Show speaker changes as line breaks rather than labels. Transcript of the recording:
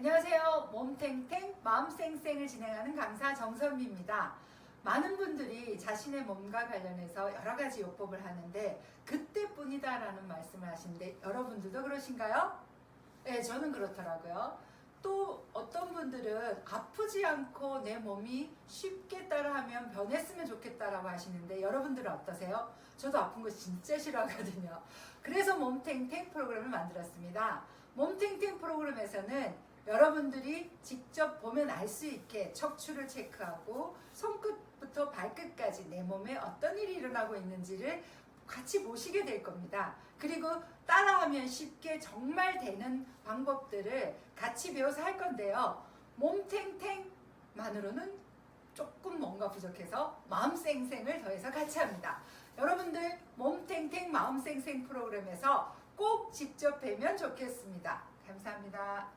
안녕하세요. 몸탱탱 마음쌩쌩을 진행하는 강사 정선미입니다. 많은 분들이 자신의 몸과 관련해서 여러 가지 요법을 하는데 그때뿐이다라는 말씀을 하시는데 여러분들도 그러신가요? 네, 저는 그렇더라고요. 또 어떤 분들은 아프지 않고 내 몸이 쉽게 따라하면 변했으면 좋겠다라고 하시는데 여러분들은 어떠세요? 저도 아픈 거 진짜 싫어하거든요. 그래서 몸탱탱 프로그램을 만들었습니다. 몸탱탱 프로그램에서는 여러분들이 직접 보면 알 수 있게 척추를 체크하고 손끝부터 발끝까지 내 몸에 어떤 일이 일어나고 있는지를 같이 보시게 될 겁니다. 그리고 따라하면 쉽게 정말 되는 방법들을 같이 배워서 할 건데요. 몸탱탱만으로는 조금 뭔가 부족해서 마음쌩쌩을 더해서 같이 합니다. 여러분들 몸탱탱 마음쌩쌩 프로그램에서 꼭 직접 뵈면 좋겠습니다. 감사합니다.